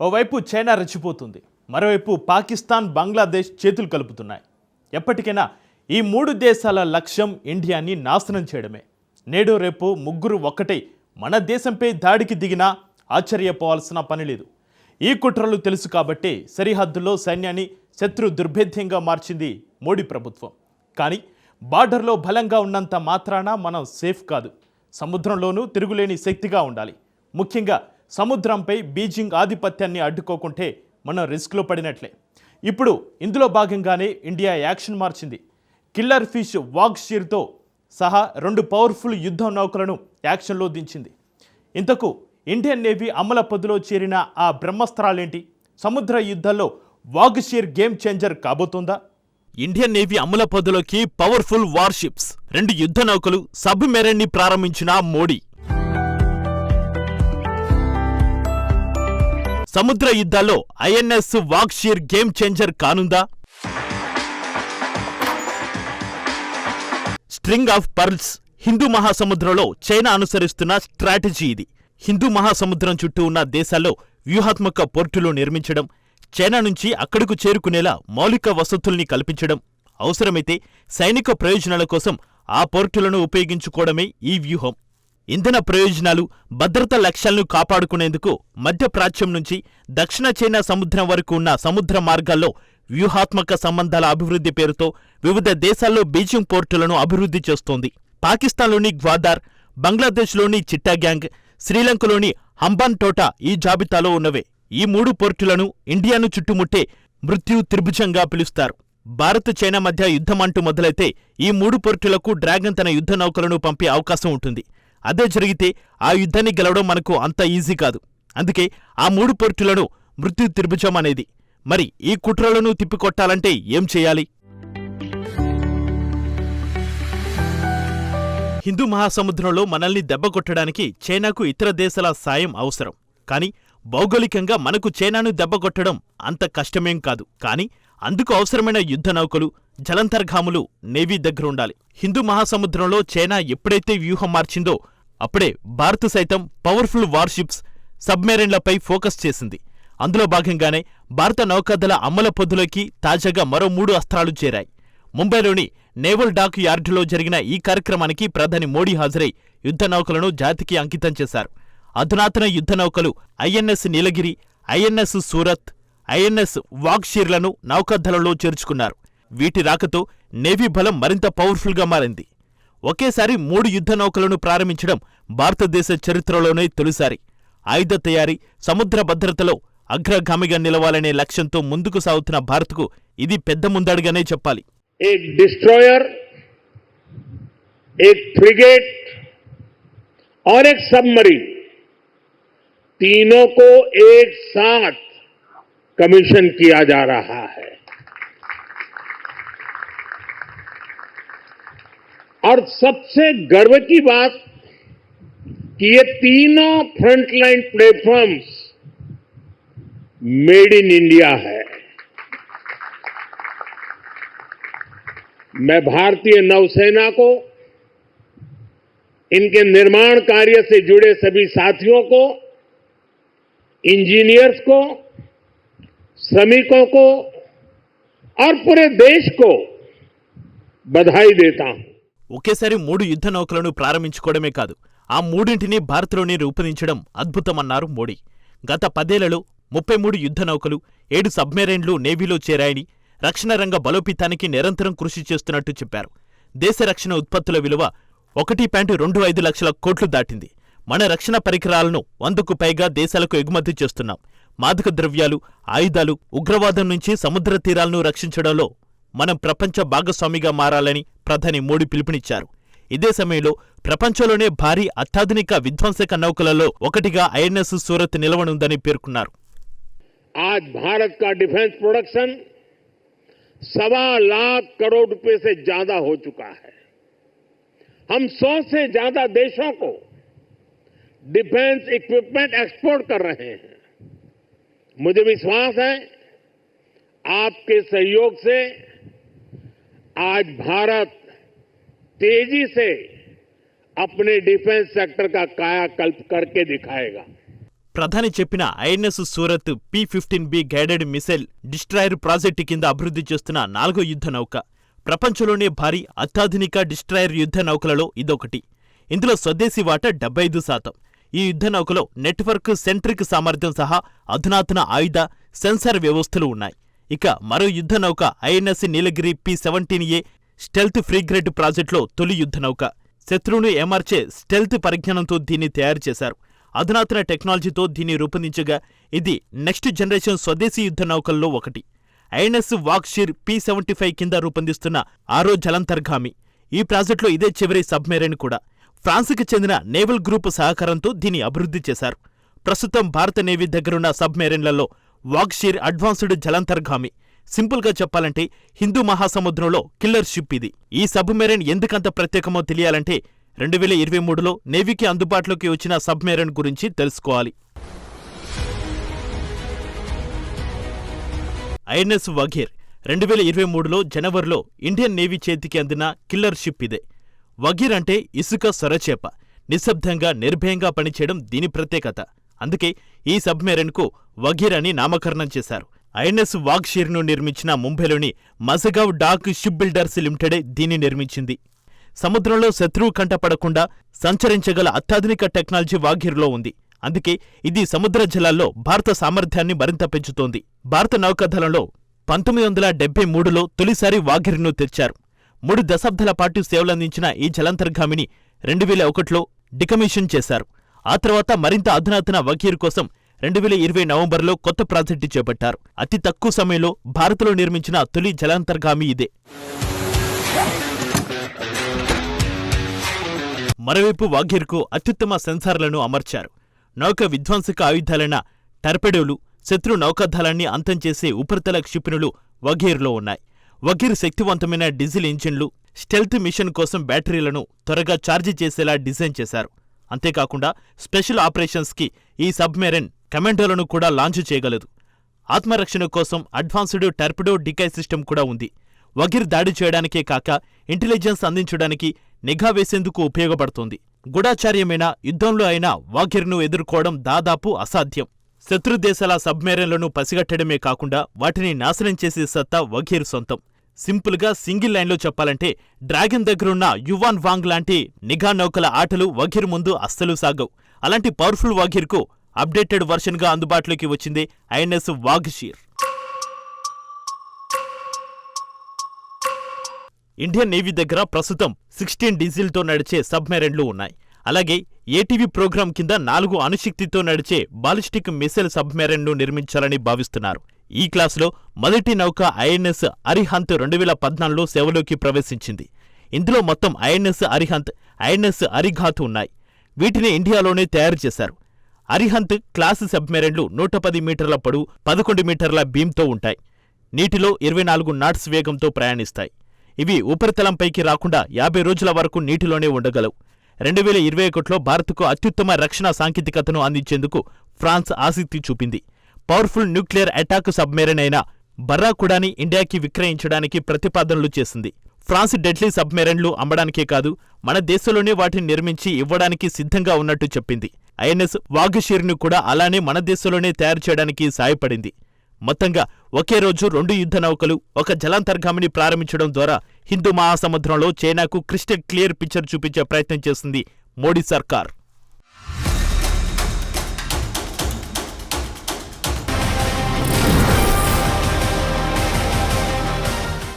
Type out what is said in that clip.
ఓవైపు చైనా రెచ్చిపోతుంది మరోవైపు పాకిస్తాన్ బంగ్లాదేశ్ చేతులు కలుపుతున్నాయి. ఎప్పటికైనా ఈ మూడు దేశాల లక్ష్యం ఇండియాని నాశనం చేయడమే. నేడు రేపు ముగ్గురు ఒక్కటై మన దేశంపై దాడికి దిగినా ఆశ్చర్యపోవాల్సిన పని లేదు. ఈ కుట్రలు తెలుసు కాబట్టి సరిహద్దులో సైన్యాన్ని శత్రు దుర్భేద్యంగా మార్చింది మోడీ ప్రభుత్వం. కానీ బార్డర్లో బలంగా ఉన్నంత మాత్రాన మనం సేఫ్ కాదు. సముద్రంలోనూ తిరుగులేని శక్తిగా ఉండాలి. ముఖ్యంగా సముద్రంపై బీజింగ్ ఆధిపత్యాన్ని అడ్డుకోకుంటే మనం రిస్క్లో పడినట్లే. ఇప్పుడు ఇందులో భాగంగానే ఇండియా యాక్షన్ మార్చింది. కిల్లర్ ఫిష్ వాగ్షీర్తో సహా రెండు పవర్ఫుల్ యుద్ధ నౌకలను యాక్షన్లో దించింది. ఇంతకు ఇండియన్ నేవీ అమల పదులో చేరిన ఆ బ్రహ్మస్త్రాలేంటి సముద్ర యుద్ధంలో వాగ్షీర్ గేమ్ చేంజర్ కాబోతుందా? ఇండియన్ నేవీ అమల పదులోకి పవర్ఫుల్ వార్షిప్స్ రెండు యుద్ధ నౌకలు సబ్మెరైన్ని ప్రారంభించిన మోడీ. సముద్ర యుద్ధాల్లో INS Vagsheer game changer కానుందా? String of pearls. Hindu మహాసముద్రంలో చైనా అనుసరిస్తున్న స్ట్రాటజీ ఇది. హిందూ మహాసముద్రం చుట్టూ ఉన్న దేశాల్లో వ్యూహాత్మక పోర్టులు నిర్మించడం చైనా నుంచి అక్కడకు చేరుకునేలా మౌలిక వసతుల్ని కల్పించడం. అవసరమైతే సైనిక ప్రయోజనాల కోసం ఆ పోర్టులను ఉపయోగించుకోవడమే ఈ వ్యూహం. ఇంధన ప్రయోజనాలు భద్రత లక్ష్యాలను కాపాడుకునేందుకు మధ్యప్రాచ్యం నుంచి దక్షిణ చైనా సముద్రం వరకు ఉన్న సముద్ర మార్గాల్లో వ్యూహాత్మక సంబంధాల అభివృద్ధి పేరుతో వివిధ దేశాల్లో బీజింగ్ పోర్టులను అభివృద్ధి చేస్తోంది. పాకిస్తాన్లోని గ్వాదార్ బంగ్లాదేశ్లోని చిట్టాగ్యాంగ్ శ్రీలంకలోని హంబాన్ టోటా ఈ జాబితాలో ఉన్నవే. ఈ మూడు పోర్టులను ఇండియాను చుట్టుముట్టే మృత్యు త్రిభుజంగా పిలుస్తారు. భారత్ చైనా మధ్య యుద్ధమంటూ మొదలైతే ఈ మూడు పోర్టులకు డ్రాగన్ తన యుద్ధ నౌకలను పంపే అవకాశం ఉంటుంది. అదే జరిగితే ఆ యుద్ధాన్ని గెలవడం మనకు అంత ఈజీ కాదు. అందుకే ఆ మూడు పోర్టులను మృత్యు త్రిభుజం అనేది మరి ఈ కుట్రలను తిప్పికొట్టాలంటే ఏం చేయాలి? హిందూ మహాసముద్రంలో మనల్ని దెబ్బకొట్టడానికి చైనాకు ఇతర దేశాల సాయం అవసరం. కానీ భౌగోళికంగా మనకు చైనాను దెబ్బకొట్టడం అంత కష్టమేం కాదు. కానీ అందుకు అవసరమైన యుద్ధ నౌకలు జలంతర్గాములు నేవీ దగ్గరుండాలి. హిందూ మహాసముద్రంలో చైనా ఎప్పుడైతే వ్యూహం మార్చిందో అప్పుడే భారత్ సైతం పవర్ఫుల్ వార్షిప్స్ సబ్మెరైన్లపై ఫోకస్ చేసింది. అందులో భాగంగానే భారత నౌకాదళ అమ్మల పొద్దులోకి తాజాగా మరో మూడు అస్త్రాలు చేరాయి. ముంబైలోని నేవల్ డాక్ యార్డులో జరిగిన ఈ కార్యక్రమానికి ప్రధాని మోడీ హాజరై యుద్ధ నౌకలను జాతికి అంకితం చేశారు. అధునాతన యుద్ధ నౌకలు INS Nilgiri INS Surat INS వాగ్షీర్లను నౌకాదళంలో చేర్చుకున్నారు. వీటి రాకతో నేవీ బలం మరింత పవర్ఫుల్గా మారింది. ఒకేసారి మూడు యుద్ధ నౌకలను ప్రారంభించడం భారతదేశ చరిత్రలోనే తొలిసారి ఆయుధ తయారీ సముద్ర భద్రతలో అగ్రగామిగా నిలవాలనే లక్ష్యంతో ముందుకు సాగుతున్న భారత్కు ఇది పెద్ద ముందడుగానే చెప్పాలి एक डिस्ट्रॉयर एक फ्रिगेट और एक सबमरीन तीनों को एक साथ कमीशन किया जा रहा है और सबसे गर्व की बात कि ये तीनों frontline platforms made in India है। मैं भारतीय नौसेना को, इनके निर्माण कार्य से जुड़े सभी साथियों को इंजीनियर्स को, श्रमिकों को और पूरे देश को बधाई देता हूँ। ఒకేసారి మూడు యుద్ధ నౌకలను ప్రారంభించుకోవడమే కాదు ఆ మూడింటిని భారత్లోనే రూపొందించడం అద్భుతమన్నారు మోడీ. గత పదేళ్ళలో ముప్పై మూడు యుద్ధ నౌకలు ఏడు సబ్మెరైన్లు నేవీలో చేరాయని రక్షణ రంగ బలోపేతానికి నిరంతరం కృషి చేస్తున్నట్టు చెప్పారు. దేశ రక్షణ ఉత్పత్తుల విలువ ఒకటి పాయింట్ రెండు ఐదు లక్షల కోట్లు దాటింది. మన రక్షణ పరికరాలను వందకు పైగా దేశాలకు ఎగుమతి చేస్తున్నాం. మాదక ద్రవ్యాలు ఆయుధాలు ఉగ్రవాదం నుంచి సముద్ర తీరాలను రక్షించడంలో మనం ప్రపంచ భాగస్వామిగా మారాలని ప్రధాని మోడీ పిలుపునిచ్చారు ఇదే సమయంలో ప్రపంచంలోనే భారీ అత్యాధునిక విధ్వంసక నౌకలలో ఒకటిగా ఐఎన్ఎస్ సూరత్ నిలవనుందని పేర్కొన్నారు आज भारत का डिफेंस प्रोडक्शन सवा लाख करोड़ रुपए से ज्यादा हो चुका है हम सौ से ज्यादा देशों को डिफेंस इक्विपमेंट एक्सपोर्ट कर रहे हैं मुझे विश्वास है आपके सहयोग से आज भारत तेजी से अपने डिफेंस सेक्टर का कायाकल्प करके दिखाएगा ప్రధాని చెప్పిన INS Surat P fifteen B guided missile destroyer project కింద అభివృద్ధి చేస్తున్న నాలుగో యుద్ధ నౌక ప్రపంచంలోనే భారీ అత్యాధునిక డిస్ట్రాయర్ యుద్ధ నౌకలలో ఇదొకటి ఇందులో స్వదేశీ వాటా డెబ్బై ఐదు శాతం ఈ యుద్ధ నౌకలో నెట్వర్క్ సెంట్రిక్ సామర్థ్యం సహా అధునాతన ఆయుధ సెన్సార్ వ్యవస్థలు ఉన్నాయి ఇక మరో యుద్ధ నౌక INS Nilgiri P seventeen A stealth frigate ప్రాజెక్టులో తొలి యుద్ధ నౌక. శత్రువును ఏమార్చే స్టెల్త్ పరిజ్ఞానంతో దీన్ని తయారు చేశారు. అధునాతన టెక్నాలజీతో దీన్ని రూపొందించగా ఇది నెక్స్ట్ జనరేషన్ స్వదేశీ యుద్ధ నౌకల్లో ఒకటి. INS Vagsheer P seventy five కింద రూపొందిస్తున్న ఆరో జలంతర్గామి. ఈ ప్రాజెక్టులో ఇదే చివరి సబ్మెరైన్ కూడా. ఫ్రాన్స్కి చెందిన నేవల్ గ్రూప్ సహకారంతో దీన్ని అభివృద్ధి చేశారు. ప్రస్తుతం భారత నేవీ దగ్గరున్న సబ్మెరైన్లలో వాక్షీర్ అడ్వాన్స్డ్ జలంతర్గామి. సింపుల్గా చెప్పాలంటే హిందూ మహాసముద్రంలో కిల్లర్ షిప్ ఇది. ఈ సబ్మెరైన్ ఎందుకంత ప్రత్యేకమో తెలియాలంటే రెండు వేల ఇరవై మూడులో నేవీకి అందుబాటులోకి వచ్చిన సబ్మెరైన్ గురించి తెలుసుకోవాలి. ఐఎన్ఎస్ వఘీర్ రెండు వేల ఇరవై మూడులో జనవరిలో ఇండియన్ నేవీ చేతికి అందిన కిల్లర్ షిప్ ఇదే. వఘీర్ అంటే ఇసుక సొరచేప. నిశ్శబ్దంగా నిర్భయంగా పనిచేయడం దీని ప్రత్యేకత. అందుకే ఈ సబ్మెరైన్కు వఘీర్ అని నామకరణం చేశారు. ఐఎన్ఎస్ వాగ్షీర్ను నిర్మించిన ముంబైలోని మజగావ్ డాక్ షిప్ బిల్డర్స్ లిమిటెడే దీన్ని నిర్మించింది. సముద్రంలో శత్రువు కంటపడకుండా సంచరించగల అత్యాధునిక టెక్నాలజీ వాఘీర్లో ఉంది. అందుకే ఇది సముద్ర జలాల్లో భారత సామర్థ్యాన్ని మరింత పెంచుతోంది. భారత నౌకాదళంలో పంతొమ్మిది వందల డెబ్బై మూడులో తొలిసారి వాఘిర్ను తెచ్చారు మూడు దశాబ్దాల పాటు సేవలందించిన ఈ జలంతర్గామిని రెండు వేల ఒకటిలో డికమిషన్ చేశారు. ఆ తర్వాత మరింత అధునాతన వకీర్ కోసం రెండు వేల ఇరవై నవంబర్లో కొత్త ప్రాజెక్టు చేపట్టారు. అతి తక్కువ సమయంలో భారత్లో నిర్మించిన తొలి జలాంతర్గామి ఇదే. మరోవైపు వాఘేర్కు అత్యుత్తమ సెన్సార్లను అమర్చారు. నౌక విధ్వంసక ఆయుధాలైన టర్పెడోలు శత్రు నౌకాదళాన్ని అంతం చేసే ఉపరితల క్షిపణులు వఘేర్లో ఉన్నాయి. వఘీర్ శక్తివంతమైన డీజిల్ ఇంజిన్లు స్టెల్త్ మిషన్ కోసం బ్యాటరీలను త్వరగా ఛార్జీ చేసేలా డిజైన్ చేశారు. అంతేకాకుండా స్పెషల్ ఆపరేషన్స్కి ఈ సబ్మెరైన్ కమాండోలను కూడా లాంచ్ చేయగలదు. ఆత్మరక్షణ కోసం అడ్వాన్స్డ్ టర్పిడో డికై సిస్టమ్ కూడా ఉంది. వగిర్ దాడి చేయడానికే కాక ఇంటెలిజెన్స్ అందించడానికి నిఘా వేసేందుకు ఉపయోగపడుతోంది. గూఢాచార్యమైన యుద్ధంలో అయినా వాగిర్ను ఎదుర్కోవడం దాదాపు అసాధ్యం. శత్రు దేశాల సబ్మెరైన్లను పసిగట్టడమే కాకుండా వాటిని నాశనం చేసే సత్తా వఘీర్ సొంతం. సింపుల్గా సింగిల్ లైన్లో చెప్పాలంటే డ్రాగన్ దగ్గరున్న యువాన్ వాంగ్ లాంటి నిఘా నౌకల ఆటలు వఘీర్ ముందు అస్సలు సాగవు. అలాంటి పవర్ఫుల్ వాఘీర్కు అప్డేటెడ్ వర్షన్గా అందుబాటులోకి వచ్చింది ఐఎన్ఎస్ వాఘ్షీర్ ఇండియన్ నేవీ దగ్గర ప్రస్తుతం సిక్స్టీన్ డీజిల్తో నడిచే సబ్మెరైన్లు ఉన్నాయి. అలాగే ఏటీవీ ప్రోగ్రాం కింద నాలుగు అణుశక్తితో నడిచే బాలిస్టిక్ మిసైల్ సబ్మెరైన్ను నిర్మించాలని భావిస్తున్నారు. ఈ క్లాసులో మొదటి నౌక ఐఎన్ఎస్ అరిహంత్ రెండు వేల పద్నాలుగులో సేవలోకి ప్రవేశించింది. ఇందులో మొత్తం ఐఎన్ఎస్ అరిహంత్ ఐఎన్ఎస్ అరిఘాత్ ఉన్నాయి. వీటిని ఇండియాలోనే తయారు చేశారు. అరిహంత్ క్లాసు సబ్మెరైన్లు నూట పది మీటర్ల పొడవు పదకొండు మీటర్ల బీమ్తో ఉంటాయి. నీటిలో ఇరవై నాలుగు నాట్స్ వేగంతో ప్రయాణిస్తాయి. ఇవి ఉపరితలంపైకి రాకుండా యాభై రోజుల వరకు నీటిలోనే ఉండగలవు. రెండు వేల ఇరవై ఒకటిలో భారత్కు అత్యుత్తమ రక్షణ సాంకేతికతను అందించేందుకు ఫ్రాన్స్ ఆసక్తి చూపింది. పవర్ఫుల్ న్యూక్లియర్ అటాక్ సబ్మెరైన్ అయిన బర్రాకుడాని ఇండియాకి విక్రయించడానికి ప్రతిపాదనలు చేసింది. ఫ్రాన్స్ డెడ్లీ సబ్మెరైన్లు అమ్మడానికే కాదు మన దేశంలోనే వాటిని నిర్మించి ఇవ్వడానికి సిద్ధంగా ఉన్నట్టు చెప్పింది. ఐఎన్ఎస్ వాఘషీర్ను కూడా అలానే మన దేశంలోనే తయారు చేయడానికి సాయపడింది మొత్తంగా ఒకే రోజు రెండు యుద్ధ నౌకలు ఒక జలాంతర్గామిని ప్రారంభించడం ద్వారా హిందూ మహాసముద్రంలో చైనాకు క్రిస్టల్ క్లియర్ పిక్చర్ చూపించే ప్రయత్నం చేసింది మోడీ సర్కార్.